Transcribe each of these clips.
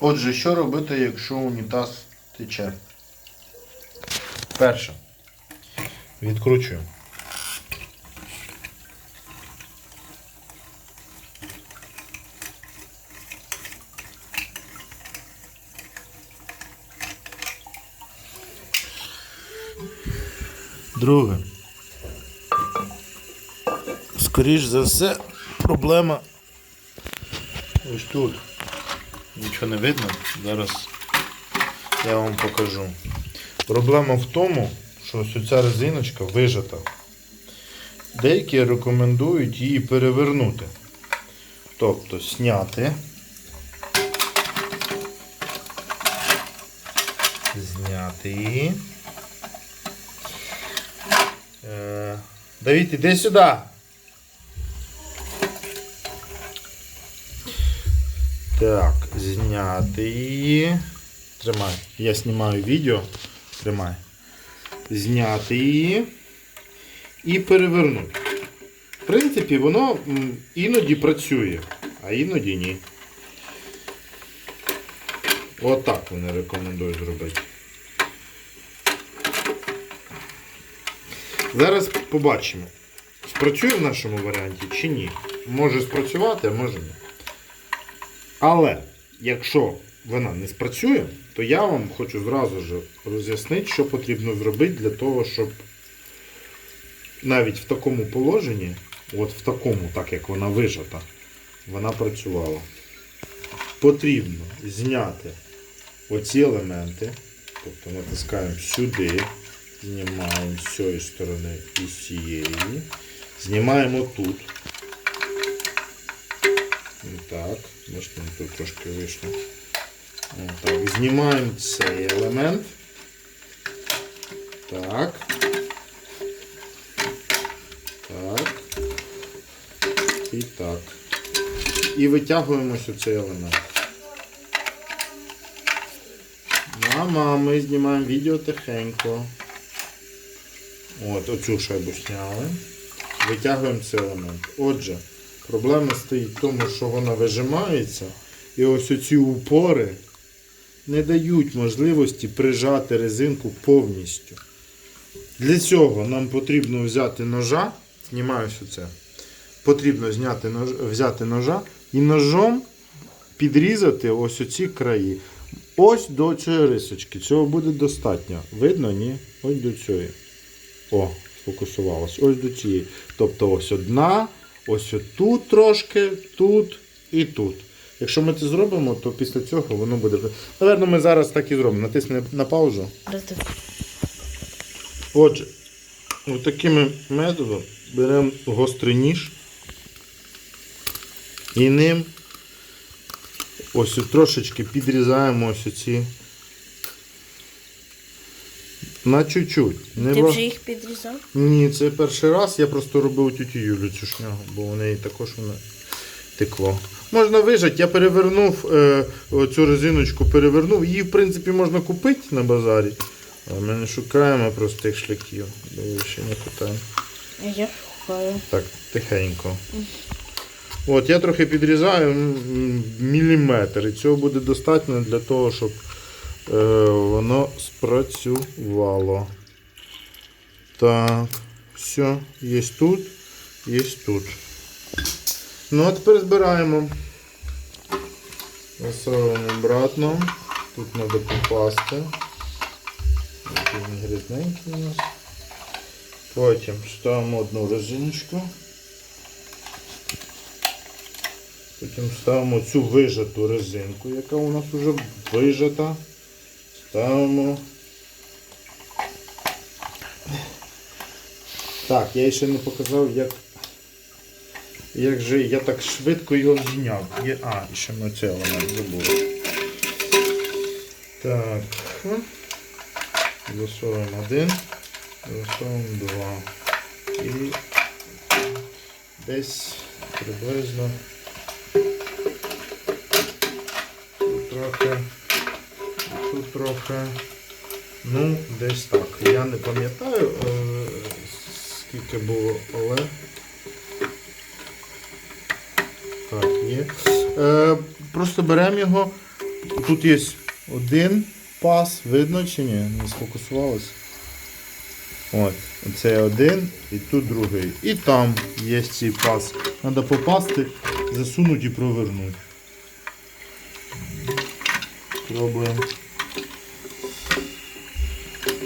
Отже, що робити, якщо унітаз тече? Перше. Відкручуємо. Друге. Скоріш за все, проблема ось тут. Нічого не видно. Зараз я вам покажу. Проблема в тому, що ось ця резиночка вижата. Деякі рекомендують її перевернути. Тобто зняти. Зняти її. Е, Давід, іди сюди. Так, зняти її. Тримай. Я знімаю відео. Тримай. Зняти її і перевернути. В принципі, воно іноді працює, а іноді ні. Отак вони рекомендують зробити. Зараз побачимо, спрацює в нашому варіанті чи ні. Може спрацювати, а може ні. Але якщо вона не спрацює, то я вам хочу зразу ж роз'яснити, що потрібно зробити для того, щоб навіть в такому положенні, от в такому, так як вона вижата, вона працювала. Потрібно зняти оці елементи, тобто натискаємо сюди, знімаємо з цієї сторони і з цієї, знімаємо тут. Так, бачите, тут трошки вийшло. Так, знімаємо цей елемент. Так. Так. І так. І витягуємо ось цей елемент. Мама, ми знімаємо відео тихенько. От, оцю шайбу зняли. Витягуємо цей елемент. Отже, проблема стоїть в тому, що вона вижимається. І ось оці упори не дають можливості прижати резинку повністю. Для цього нам потрібно взяти ножа, знімаю ось це. Потрібно зняти нож, взяти ножа і ножом підрізати ось оці краї. Ось до цієї рисочки. Цього буде достатньо. Видно, ні? Ось до цієї. О, сфокусувалось. Ось до цієї. Тобто ось одна, ось тут трошки, тут і тут. Якщо ми це зробимо, то після цього воно буде. Наверно, ми зараз так і зробимо. Натисни на паузу. Отже, такими методом беремо гострий ніж і ним ось трошечки підрізаємо ось ці. На чуть-чуть. Ти ба- вже їх підрізав? Ні, це перший раз. Я просто робив тютю Юлю цю шнягу, бо у неї також воно текло. Можна вижати, я перевернув е, цю резиночку, перевернув. Її, в принципі, можна купити на базарі. Але ми не шукаємо простих шляхів. Бо її ще не питаємо. Я шукаю. Так, тихенько. От, я трохи підрізаю міліметр. І цього буде достатньо для того, щоб воно спрацювало. Так, все, є тут, є тут. Ну, а тепер збираємо. Засовуємо обратно. Тут треба попасти. Він грязненький у нас. Потім ставимо одну резиночку. Потім ставимо цю вижату резинку, яка у нас вже вижата. Ставимо. Так, я ще не показав, як, як же я так швидко його зняв. А, ще ми цей елемент забули. Так. Засовуємо один, засовуємо два. І десь приблизно трохи, трохи. Ну, десь так. Я не пам'ятаю, е, скільки було, але. Так, є. Е, просто беремо його, Отут є один пас, видно чи ні? Не сфокусувалося. От, це один і тут другий. І там є цей пас. Треба попасти, засунути і провернути. Пробуємо.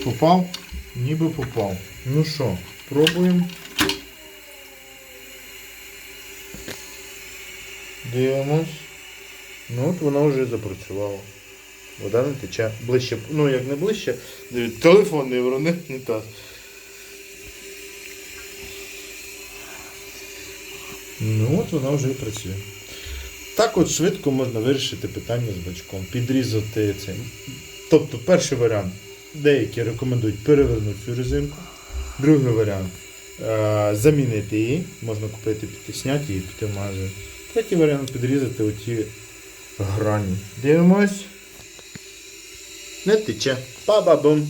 Попав? Ніби попав. Ну що, пробуємо. Дивимось. Ну от воно вже запрацювало. Вода не тече. Ближче, ну як не ближче, дивіться, телефон не врони, не так. Ну от вона вже і працює. Так от швидко можна вирішити питання з бачком, підрізати цим. Тобто перший варіант. Деякі рекомендують перевернути цю резинку. Другий варіант е, замінити її. Можна купити підтисняти її, піти. Третій варіант підрізати оті грані. Дивимось. Не тече. Па-ба-бум.